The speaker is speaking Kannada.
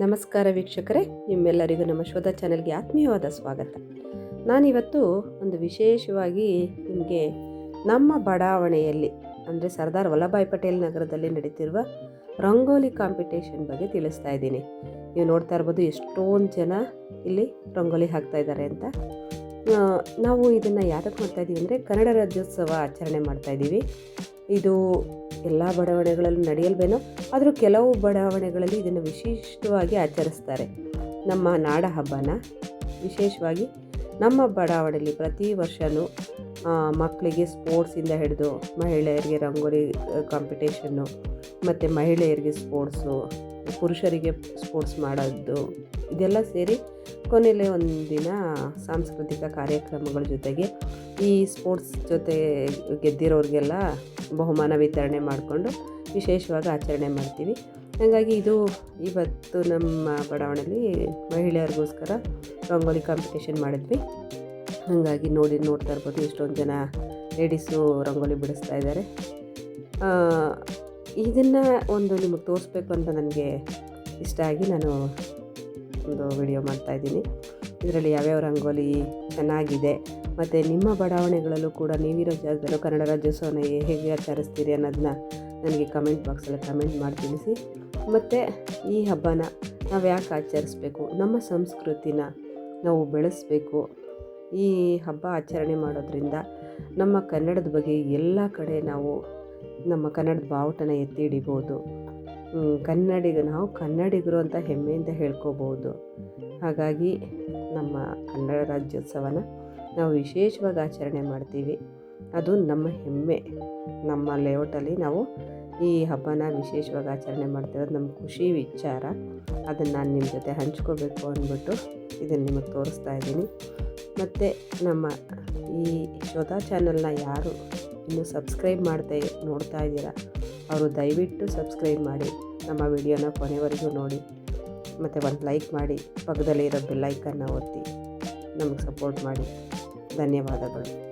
ನಮಸ್ಕಾರ ವೀಕ್ಷಕರೇ, ನಿಮ್ಮೆಲ್ಲರಿಗೂ ನಮ್ಮ ಶೋಧ ಚಾನೆಲ್ಗೆ ಆತ್ಮೀಯವಾದ ಸ್ವಾಗತ. ನಾನಿವತ್ತು ಒಂದು ವಿಶೇಷವಾಗಿ ನಿಮಗೆ ನಮ್ಮ ಬಡಾವಣೆಯಲ್ಲಿ, ಅಂದರೆ ಸರ್ದಾರ್ ವಲ್ಲಭಾಯ್ ಪಟೇಲ್ ನಗರದಲ್ಲಿ ನಡೀತಿರುವ ರಂಗೋಲಿ ಕಾಂಪಿಟೇಷನ್ ಬಗ್ಗೆ ತಿಳಿಸ್ತಾ ಇದ್ದೀನಿ. ನೀವು ನೋಡ್ತಾ ಇರ್ಬೋದು ಎಷ್ಟೊಂದು ಜನ ಇಲ್ಲಿ ರಂಗೋಲಿ ಹಾಕ್ತಾ ಇದ್ದಾರೆ ಅಂತ. ನಾವು ಇದನ್ನು ಯಾತಕ್ಕೆ ಮಾಡ್ತಾ ಇದ್ದೀವಿ ಅಂದರೆ ಕನ್ನಡ ರಾಜ್ಯೋತ್ಸವ ಆಚರಣೆ ಮಾಡ್ತಾ ಇದ್ದೀವಿ ಇದು ಎಲ್ಲ ಬಡಾವಣೆಗಳಲ್ಲೂ ನಡೆಯಲ್ವೇನೋ, ಆದರೂ ಕೆಲವು ಬಡಾವಣೆಗಳಲ್ಲಿ ಇದನ್ನು ವಿಶಿಷ್ಟವಾಗಿ ಆಚರಿಸ್ತಾರೆ. ನಮ್ಮ ನಾಡ ಹಬ್ಬನ ವಿಶೇಷವಾಗಿ ನಮ್ಮ ಬಡಾವಣೆಯಲ್ಲಿ ಪ್ರತಿ ವರ್ಷವೂ ಮಕ್ಕಳಿಗೆ ಸ್ಪೋರ್ಟ್ಸಿಂದ ಹಿಡಿದು ಮಹಿಳೆಯರಿಗೆ ರಂಗೋಲಿ ಕಾಂಪಿಟೇಷನ್ನು ಮತ್ತು ಮಹಿಳೆಯರಿಗೆ ಸ್ಪೋರ್ಟ್ಸು ಪುರುಷರಿಗೆ ಸ್ಪೋರ್ಟ್ಸ್ ಮಾಡೋದು, ಇದೆಲ್ಲ ಸೇರಿ ಕೊನೆಯಲ್ಲಿ ಒಂದಿನ ಸಾಂಸ್ಕೃತಿಕ ಕಾರ್ಯಕ್ರಮಗಳ ಜೊತೆಗೆ ಈ ಸ್ಪೋರ್ಟ್ಸ್ ಜೊತೆ ಗೆದ್ದಿರೋರಿಗೆಲ್ಲ ಬಹುಮಾನ ವಿತರಣೆ ಮಾಡಿಕೊಂಡು ವಿಶೇಷವಾಗಿ ಆಚರಣೆ ಮಾಡ್ತೀವಿ. ಹಾಗಾಗಿ ಇದು ಇವತ್ತು ನಮ್ಮ ಬಡಾವಣೆಯಲ್ಲಿ ಮಹಿಳೆಯರಿಗೋಸ್ಕರ ರಂಗೋಲಿ ಕಾಂಪಿಟೇಷನ್ ಮಾಡಿದ್ವಿ. ಹಾಗಾಗಿ ನೋಡಿ ನೋಡ್ತಾ ಇರ್ಬೋದು ಎಷ್ಟೊಂದು ಜನ ಲೇಡೀಸು ರಂಗೋಲಿ ಬಿಡಿಸ್ತಾ ಇದ್ದಾರೆ. ಇದನ್ನು ಒಂದು ನಿಮಗೆ ತೋರಿಸ್ಬೇಕು ಅಂತ ನನಗೆ ಇಷ್ಟ ಆಗಿ ನಾನು ಒಂದು ವಿಡಿಯೋ ಮಾಡ್ತಾಯಿದ್ದೀನಿ ಇದರಲ್ಲಿ ಯಾವ್ಯಾವ ರಂಗೋಲಿ ಚೆನ್ನಾಗಿದೆ, ಮತ್ತು ನಿಮ್ಮ ಬಡಾವಣೆಗಳಲ್ಲೂ ಕೂಡ ನೀವಿರೋ ಜಾಗದಲ್ಲೂ ಕನ್ನಡ ರಾಜ್ಯೋತ್ಸವನ ಹೇಗೆ ಆಚರಿಸ್ತೀರಿ ಅನ್ನೋದನ್ನ ನನಗೆ ಕಮೆಂಟ್ ಬಾಕ್ಸಲ್ಲಿ ಕಮೆಂಟ್ ಮಾಡಿ ತಿಳಿಸಿ. ಮತ್ತು ಈ ಹಬ್ಬನ ನಾವು ಯಾಕೆ ಆಚರಿಸ್ಬೇಕು, ನಮ್ಮ ಸಂಸ್ಕೃತಿನ ನಾವು ಬೆಳೆಸಬೇಕು, ಈ ಹಬ್ಬ ಆಚರಣೆ ಮಾಡೋದ್ರಿಂದ ನಮ್ಮ ಕನ್ನಡದ ಬಗ್ಗೆ ಎಲ್ಲ ಕಡೆ ನಾವು ನಮ್ಮ ಕನ್ನಡದ ಬಾವುಟನ ಎತ್ತಿ ಹಿಡಿಬೋದು. ಕನ್ನಡಿಗ, ನಾವು ಕನ್ನಡಿಗರು ಅಂತ ಹೆಮ್ಮೆಯಿಂದ ಹೇಳ್ಕೋಬೋದು. ಹಾಗಾಗಿ ನಮ್ಮ ಕನ್ನಡ ರಾಜ್ಯೋತ್ಸವನ ನಾವು ವಿಶೇಷವಾಗಿ ಆಚರಣೆ ಮಾಡ್ತೀವಿ. ಅದು ನಮ್ಮ ಹೆಮ್ಮೆ. ನಮ್ಮ ಲೇಔಟಲ್ಲಿ ನಾವು ಈ ಹಬ್ಬನ ವಿಶೇಷವಾಗಿ ಆಚರಣೆ ಮಾಡ್ತಿರೋದು ನಮ್ಮ ಖುಷಿ ವಿಚಾರ. ಅದನ್ನು ನಾನು ನಿಮ್ಮ ಜೊತೆ ಹಂಚ್ಕೋಬೇಕು ಅಂದ್ಬಿಟ್ಟು ಇದನ್ನು ನಿಮಗೆ ತೋರಿಸ್ತಾ ಇದ್ದೀನಿ. ಮತ್ತು ನಮ್ಮ ಈ ಶೋಧಾ ಚಾನಲ್ನ ಯಾರು ಇನ್ನೂ ಸಬ್ಸ್ಕ್ರೈಬ್ ಮಾಡ್ತಾ ನೋಡ್ತಾ ಇದ್ದೀರಾ? ಅವರು ದಯವಿಟ್ಟು ಸಬ್ಸ್ಕ್ರೈಬ್ ಮಾಡಿ ನಮ್ಮ ವಿಡಿಯೋನ ಕೊನೆವರೆಗೂ ನೋಡಿ. ಮತ್ತು ಒಂದು ಲೈಕ್ ಮಾಡಿ ಪಕ್ಕದಲ್ಲಿ ಇರೋ ಬೆಲ್ಲೈಕನ್ನ ಒತ್ತಿ. ನಮಗೆ ಸಪೋರ್ಟ್ ಮಾಡಿ. ಧನ್ಯವಾದಗಳು.